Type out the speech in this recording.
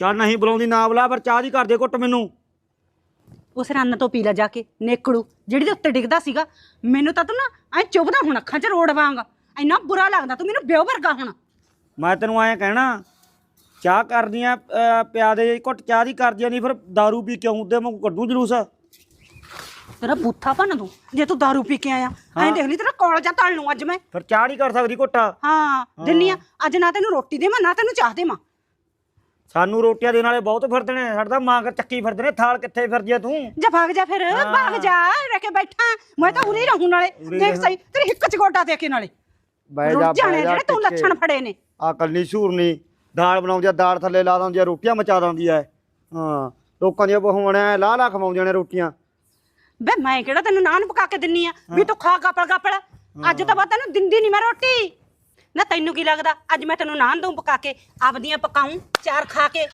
ਚੱਲ ਨਹੀਂ ਬੁਲਾਉਂਦੀ ਨਾ ਬੁਲਾ ਪਰ ਚਾਹ ਦੀ ਕਰ ਦੇ ਘੁੱਟ ਮੈਨੂੰ ਉਸ ਰੰਨ ਤੋਂ ਪੀ ਲੈ ਜਾ ਕੇ ਨੇਕੜੂ ਜਿਹੜੀ ਦੇ ਉੱਤੇ ਡਿੱਗਦਾ ਸੀਗਾ ਮੈਨੂੰ ਤਾਂ ਤੂੰ ਨਾ ਐ ਚੁੱਭਦਾ ਹੁਣ ਅੱਖਾਂ 'ਚ ਰੋੜ ਵਾਂਗ ਇੰਨਾ ਬੁਰਾ ਲੱਗਦਾ ਤੂੰ ਮੈਨੂੰ ਬਿਓ ਵਰਗਾ ਹੁਣ ਮੈਂ ਤੈਨੂੰ ਐਂ ਕਹਿਣਾ ਚਾਹ ਕਰਦੀਆਂ ਅਹ, ਪਿਆ ਦੇ ਘੁੱਟ ਚਾਹ ਦੀ ਕਰਦੀਆਂ ਨਹੀਂ ਫਿਰ दारू ਪੀ ਕਿਉਂ ਦੇ ਮੈਂ ਕੱਢੂ ਜਲੂਸ ਤੇਰਾ ਬੂਥਾ ਭੰਨ ਦੂੰ ਜੇ ਤੂੰ दारू ਪੀ ਕੇ ਆਇਆ ਐਂ ਦੇਖ ਲਈ ਤੇਰਾ ਕਾਲਜਾ ਤਲ ਲੂੰ ਅੱਜ ਮੈਂ ਫਿਰ ਚਾਹ ਨਹੀਂ ਕਰ ਸਕਦੀ ਘੁੱਟ ਹਾਂ ਦਿੰਨੀ ਆ ਅੱਜ ਨਾ ਤੈਨੂੰ ਰੋਟੀ ਦੇਵਾਂ ਨਾ ਤੈਨੂੰ ਚਾਹ ਦੇਵਾਂ ਸਾਨੂੰ ਰੋਟੀਆਂ ਦੇਣ ਵਾਲੇ ਬਹੁਤ ਫਿਰਦੇ ਨੇ ਸਾਡਾ ਤਾਂ ਮਾਂ ਕਰ ਚੱਕੀ ਫਿਰਦੇ ਨੇ ਥਾਲ ਕਿੱਥੇ ਫਿਰਦੀ ਆ ਤੂੰ? ਜਾ ਭਾਗ ਜਾ ਫਿਰ ਭਾਗ ਜਾ ਰਹਿ ਕੇ ਬੈਠਾ ਮੈਂ ਤਾਂ ਉਰੇ ਹੀ ਰਹੂੰ ਨਾਲੇ ਦੇਖ ਸਹੀ ਤੇਰੀ ਹਿੱਕ ਚ ਗੋਟਾ ਦੇ ਕੇ ਨਾਲੇ। ਬਹਿ ਜਾ ਜਾਣੇ ਜਿਹੜੇ ਤੂੰ। ਲੱਛਣ ਫੜੇ ਨੇ। ਆ ਕੱਲੀ ਸ਼ੂਰਨੀ ਦਾਲ ਬਣਾਉਂਦੀ ਆ ਦਾਲ ਥੱਲੇ ਲਾ ਦਿੰਦੀ ਆ ਰੋਟੀਆਂ ਮਚਾ ਦਿੰਦੀ ਆ। ਹਾਂ ਲੋਕਾਂ ਦੀਆਂ ਬਹੂਆਂ ਲਾ ਲਾ ਖਵਾਉਂਦੀਆਂ ਨੇ ਰੋਟੀਆਂ। ਬੇ ਮੈਂ ਕਿਹੜਾ ਤੈਨੂੰ ਨਾਨ ਪਕਾ ਕੇ ਦਿੰਨੀ ਆ? ਵੀ ਤੂੰ ਖਾ ਗਾਪਲ ਗਾਪਲ। ਅੱਜ ਤਾਂ ਬਾਅਦ ਤੈਨੂੰ ਦਿੰਦੀ ਨਹੀਂ ਮੈਂ ਰੋਟੀ। ਨਾ ਤੈਨੂੰ ਕੀ ਲੱਗਦਾ? ਅੱਜ ਮੈਂ ਤੈਨੂੰ ਨਾਨ ਦਊਂ ਪਕਾ ਕੇ, ਆਪਦੀਆਂ ਪਕਾਉਂ ਚਾਰ ਖਾ ਕੇ।